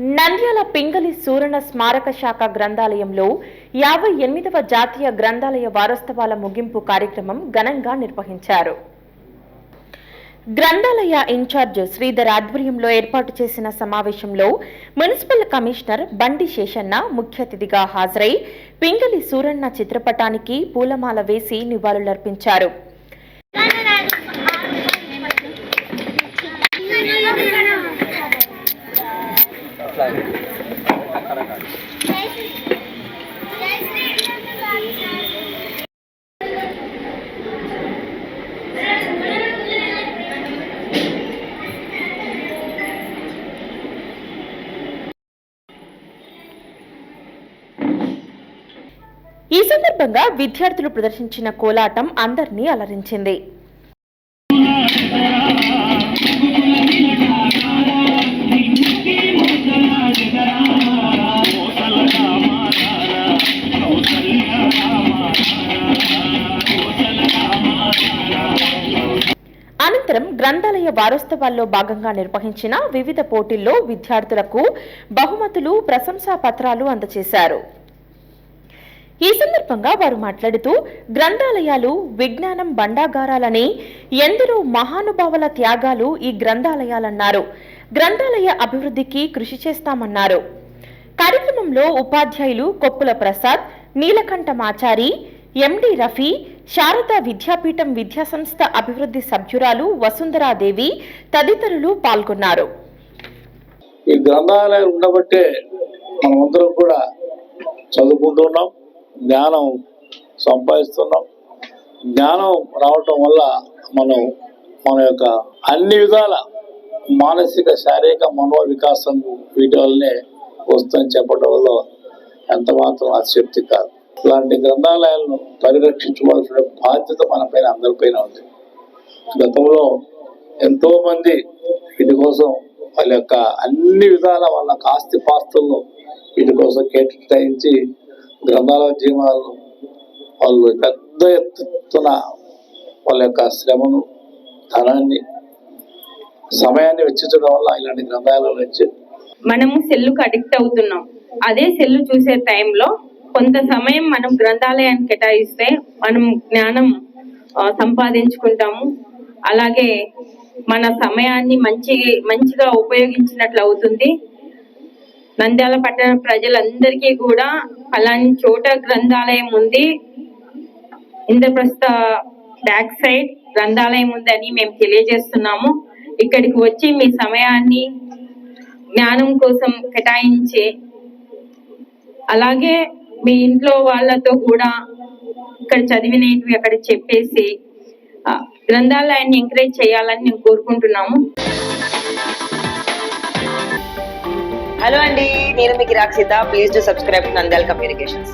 నంద్యాల పింగళి సూరణ స్మారక శాఖ గ్రంథాలయంలో యాభై ఎనిమిదవ జాతీయ గ్రంథాలయ వారోత్సవాల ముగింపు కార్యక్రమం ఘనంగా నిర్వహించారు. గ్రంథాలయ ఇన్ఛార్జ్ శ్రీధర్ ఆధ్వర్యంలో ఏర్పాటు చేసిన సమావేశంలో మున్సిపల్ కమిషనర్ బండి శేషన్న ముఖ్య అతిథిగా హాజరై పింగళి సూరన్న చిత్రపటానికి పూలమాల వేసి నివాళులర్పించారు. ఈ సందర్భంగా విద్యార్థులు ప్రదర్శించిన కోలాటం అందరినీ అలరించింది. అనంతరం గ్రంథాలయ వారోత్సవాల్లో భాగంగా నిర్వహించిన వివిధ పోటీల్లో విద్యార్థులకు బహుమతులు ప్రశంసా పత్రాలు అందజేశారు. ఈ సందర్భంగా వారు మాట్లాడుతూ గ్రంథాలయాలు విజ్ఞానం బండాగారాలని ఎందరో మహానుభావుల త్యాగాలు ఈ గ్రంథాలయాలన్నారు. గ్రంథాలయ అభివృద్ధికి కృషి చేస్తామన్నారు. కార్యక్రమంలో ఉపాధ్యాయులు కొప్పుల ప్రసాద్ నీలకంఠమాచారి ఎండి రఫీ శారదా విద్యాపీఠం విద్యాసంస్థ అభివృద్ధి సభ్యురాలు వసుంధరాదేవి తదితరులు పాల్గొన్నారు. ఈ గ్రంథాలయాలు ఉండబట్టే మనమందరం కూడా చదువుకుంటున్నాం జ్ఞానం సంపాదిస్తున్నాం. జ్ఞానం రావటం వల్ల మనం మన యొక్క అన్ని విధాల మానసిక శారీరక మనో వికాసం వీటి వల్లనే వస్తుందని చెప్పడం వల్ల ఎంత మాత్రం అతిశక్తి కాదు. ఇలాంటి గ్రంథాలయాలను పరిరక్షించుకోవాల్సిన బాధ్యత మన పైన అందరిపైన ఉంది. గతంలో ఎంతో మంది వీటి కోసం వాళ్ళ యొక్క అన్ని విధాల వాళ్ళ ఆస్తి పాస్తులను వీటి కోసం కేటాయించి గ్రంథాలయ జీవాలను వాళ్ళు పెద్ద ఎత్తున వాళ్ళ యొక్క శ్రమను ధనాన్ని సమయాన్ని వెచ్చించడం వల్ల ఇలాంటి గ్రంథాలయాలు వచ్చి మనము సెల్లుకు అడిక్ట్ అవుతున్నాం. అదే సెల్లు చూసే టైంలో కొంత సమయం మనం గ్రంథాలయాన్ని కేటాయిస్తే మనం జ్ఞానం సంపాదించుకుంటాము. అలాగే మన సమయాన్ని మంచి మంచిగా ఉపయోగించినట్లు అవుతుంది. నంద్యాల పట్టణ ప్రజలందరికీ కూడా అలాంటి చోట గ్రంథాలయం ఉంది. ఇంద్రప్రస్థ బ్యాక్ సైడ్ గ్రంథాలయం ఉందని మేము తెలియజేస్తున్నాము. ఇక్కడికి వచ్చి మీ సమయాన్ని జ్ఞానం కోసం కేటాయించి అలాగే మీ ఇంట్లో వాళ్ళతో కూడా ఇక్కడ చదివినవి అక్కడ చెప్పేసి గ్రంథాలయాన్ని ఎంకరేజ్ చేయాలని మేము కోరుకుంటున్నాము. హలో అండి నేను మీకు Rakshita please to subscribe Nandal communications